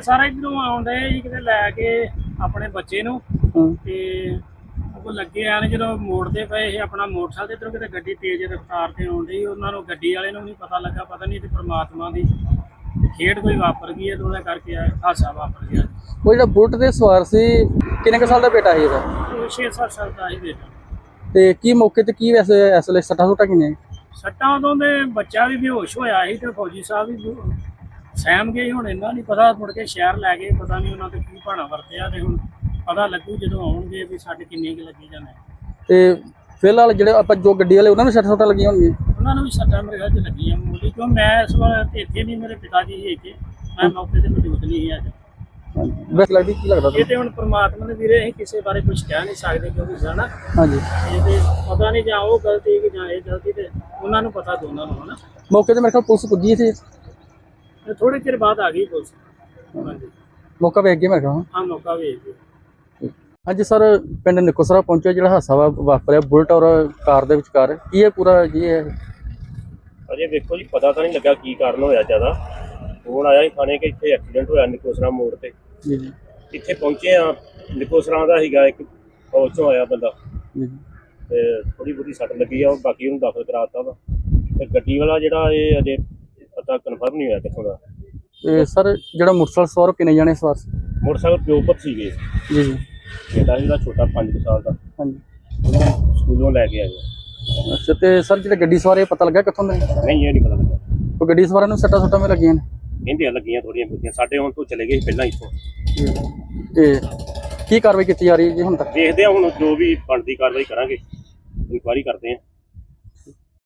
ਇਹ ਸਾਰਾ ਇਧਰੋਂ ਆਉਂਦੇ ਜੀ ਕਿਤੇ ਲੈ ਕੇ ਆਪਣੇ ਬੱਚੇ ਨੂੰ। ਤੇ ਉਹ ਲੱਗੇ ਆਣ ਜਦੋਂ ਮੋੜਦੇ ਪਏ ਇਹ ਆਪਣਾ ਮੋਟਰਸਾਈਕਲ ਇਧਰੋਂ ਕਿਤੇ ਗੱਡੀ ਤੇਜ਼ ਰਫ਼ਤਾਰ ਤੇ ਆਉਂਦੀ ਉਹਨਾਂ ਨੂੰ ਗੱਡੀ ਵਾਲੇ ਨੂੰ ਨਹੀਂ ਪਤਾ ਲੱਗਾ ਪਤਾ ਨਹੀਂ ਤੇ ਪ੍ਰਮਾਤਮਾ ਦੀ ਖੇਡ ਕੋਈ ਵਾਪਰ ਗਈ ਹੈ ਤੇ ਉਹਦੇ ਕਰਕੇ ਹਾਦਸਾ ਵਾਪਰ ਗਿਆ। ਉਹ ਜਿਹੜਾ ਬੁਲਟ ਤੇ ਸਵਾਰ ਸੀ ਕਿੰਨੇ ਕੁ ਸਾਲ ਦਾ ਬੇਟਾ ਸੀ ਇਹਦਾ? ਉਹ 6-7 ਸਾਲ ਦਾ ਹੀ ਬੇਟਾ। ਤੇ ਕੀ ਮੌਕੇ ਤੇ ਕੀ ਵੈਸੇ ਇਸ ਵੇਲੇ ਸੱਟਾਂ ਸੁੱਟਾਂ ਕਿੰਨੇ ਸੱਟਾਂ ਉਦੋਂ ਦੇ ਬੱਚਾ ਵੀ ਬੇਹੋਸ਼ ਹੋਇਆ ਸੀ ਤੇ ਫੌਜੀ ਸਾਹਿਬ ਵੀ ਸਹਿਮ ਗਏ ਹੁਣ ਇਹਨਾਂ ਨਹੀਂ ਪਤਾ ਮੁੜ ਕੇ ਸ਼ਹਿਰ ਲੈ ਗਏ ਪਤਾ ਨਹੀਂ ਉਹਨਾਂ ਤੇ ਕੀ ਭਾਣਾ ਵਰਤਿਆ ਤੇ ਹੁਣ ਪਤਾ ਲੱਗੂ ਜਦੋਂ ਆਉਣਗੇ ਵੀ ਸਾਡੇ ਕਿੰਨੇ ਕੁ ਲੱਗੀ ਜਾਂਦੇ। ਤੇ ਫਿਲਹਾਲ ਜਿਹੜੇ ਆਪਾਂ ਜੋ ਗੱਡੀ ਵਾਲੇ ਉਹਨਾਂ ਨੂੰ ਸੱਟਾਂ ਸੁੱਟਾਂ ਲੱਗੀਆਂ ਹੋਣਗੀਆਂ? ਉਹਨਾਂ ਨੂੰ ਵੀ ਸੱਟਾਂ ਮੇਰੇ ਖਿਆਲ 'ਚ ਲੱਗੀਆਂ ਮੂਲੀ ਕਿਉਂ ਮੈਂ ਇਸ ਵਾਰ ਇੱਥੇ ਨਹੀਂ ਮੇਰੇ ਪਿਤਾ ਜੀ ਸੀ ਇੱਥੇ ਮੈਂ ਮੌਕੇ ਤੇ ਮੌਜੂਦ ਨਹੀਂ ਸੀ ਅੱਜ। ਵੈਸੇ ਲੱਗਦੀ ਕੀ ਲੱਗਦਾ ਇਹ ਤੇ ਹੁਣ ਪ੍ਰਮਾਤਮਾ ਦੇ ਵੀਰੇ ਅਸੀਂ ਕਿਸੇ ਬਾਰੇ ਕੁਝ ਕਹਿ ਨਹੀਂ ਸਕਦੇ ਕਿਉਂਕਿ ਜਾਣਾ ਹਾਂਜੀ। ਇਹ ਤੇ ਪਤਾ ਨਹੀਂ ਜਾਂ ਉਹ ਗਲਤੀ ਕਿ ਜਾਂ ਇਹ ਗਲਤੀ ਤੇ ਉਹਨਾਂ ਨੂੰ ਪਤਾ ਦੋਨਾਂ ਨੂੰ ਹਨਾ? ਮੌਕੇ ਤੇ ਮੇਰੇ ਖਿਆਲ ਪੁਲਿਸ ਪੁੱਜੀ ਸੀ। ਥੋੜੇ ਚਿਰ ਬਾਅਦ ਆ ਗਈ ਪੁਲਿਸ। ਹਾਂਜੀ। ਮੌਕਾ ਵੇਖ ਗਿਆ ਮੇਰੇ ਖਿਆਲ ਆ ਮੌਕਾ ਵੇਖ ਕੇ। ਹਾਂਜੀ ਸਰ ਪਿੰਡ ਨਿਕੋਸਰਾ ਪਹੁੰਚਿਆ ਜਿਹੜਾ ਹਾਦਸਾ ਵਾ ਵਾਪਰਿਆ ਬੁਲਟ ਔਰ ਕਾਰ ਦੇ ਵਿਚਕਾਰ। ਕੀ ਇਹ ਪੂਰਾ ਜੀ ਇਹ? ਅਜੇ ਵੇਖੋ ਜੀ ਪਤਾ ਤਾਂ ਨਹੀਂ ਲੱਗਾ ਕੀ ਕਾਰਨ ਹੋਇਆ ਜ਼ਿਆਦਾ। ਫੋਨ ਆਇਆ ਸੀ ਥਾਣੇ ਕਿ ਇੱਥੇ ਐਕਸੀਡੈਂਟ ਹੋਇਆ ਨਿਕੋਸਰਾ ਮੋੜ ਤੇ। ਜੀ ਜੀ। ਇੱਥੇ ਪਹੁੰਚੇ ਆ ਨਿਕੋਸਰਾ ਦਾ ਸੀਗਾ ਇੱਕ ਫੌਜ ਚੋਂ ਆਇਆ ਬੰਦਾ। ਜੀ ਤੇ ਥੋੜੀ ਬਹੁਤੀ ਸੱਟ ਲੱਗੀ ਆ ਉਹ ਬਾਕੀ ਉਹਨੂੰ ਦਾਖਲ ਕਰਾਤਾ ਵਾ। ਤੇ ਗੱਡੀ ਵਾਲਾ ਜਿਹੜਾ ਇਹ ਅਜੇ ਪਤਾ ਕਨਫਰਮ ਨਹੀਂ ਹੋਇਆ ਕਿੱਥੋਂ ਦਾ ਤੇ ਸਰ ਜਿਹੜਾ ਮੋਟਰਸਾਈਕਲ ਸਵਾਰ ਉਹ ਕਿੰਨੇ ਜਾਣੇ ਸਵਾਰ ਸੀ? ਮੋਟਰਸਾਈਕਲ ਪਿਓ ਪੁੱਤ ਸੀਗੇ। ਜੀ ਜੀ। ਬੇਟਾ ਜਿਹੜਾ ਛੋਟਾ 5 ਸਾਲ ਦਾ। ਹਾਂਜੀ। ਉਹਨੂੰ ਸਕੂਲੋਂ ਲੈ ਕੇ ਆਏ। ਅੱਛਾ ਤੇ ਸਰ ਜਿਹੜੇ ਗੱਡੀ ਸਵਾਰ ਇਹ ਪਤਾ ਲੱਗਾ ਕਿੱਥੋਂ ਦੇ ਨੇ? ਨਹੀਂ ਇਹ ਨਹੀਂ ਪਤਾ ਲੱਗਾ। ਉਹ ਗੱਡੀ ਸਵਾਰਾਂ ਨੂੰ ਸੱਟਾਂ ਸੁੱਟਾਂ ਵੀ ਲੱਗੀਆਂ ਨੇ? ਕਹਿੰਦੇ ਲੱਗੀਆਂ ਥੋੜੀਆਂ ਬਹੁਤੀਆਂ। ਸਾਡੇ ਹੁਣ ਤੋਂ ਚਲੇ ਗਏ ਸੀ ਪਹਿਲਾਂ ਇੱਥੋਂ। ਤੇ ਕੀ ਕਾਰਵਾਈ ਕੀਤੀ ਜਾ ਰਹੀ ਹੈ ਜੀ ਹੁਣ ਤੱਕ? ਦੇਖਦੇ ਆ ਹੁਣ ਜੋ ਵੀ ਬਣਦੀ ਕਾਰਵਾਈ ਕਰਾਂਗੇ। ਇਨਕੁਆਇਰੀ ਕਰਦੇ ਆ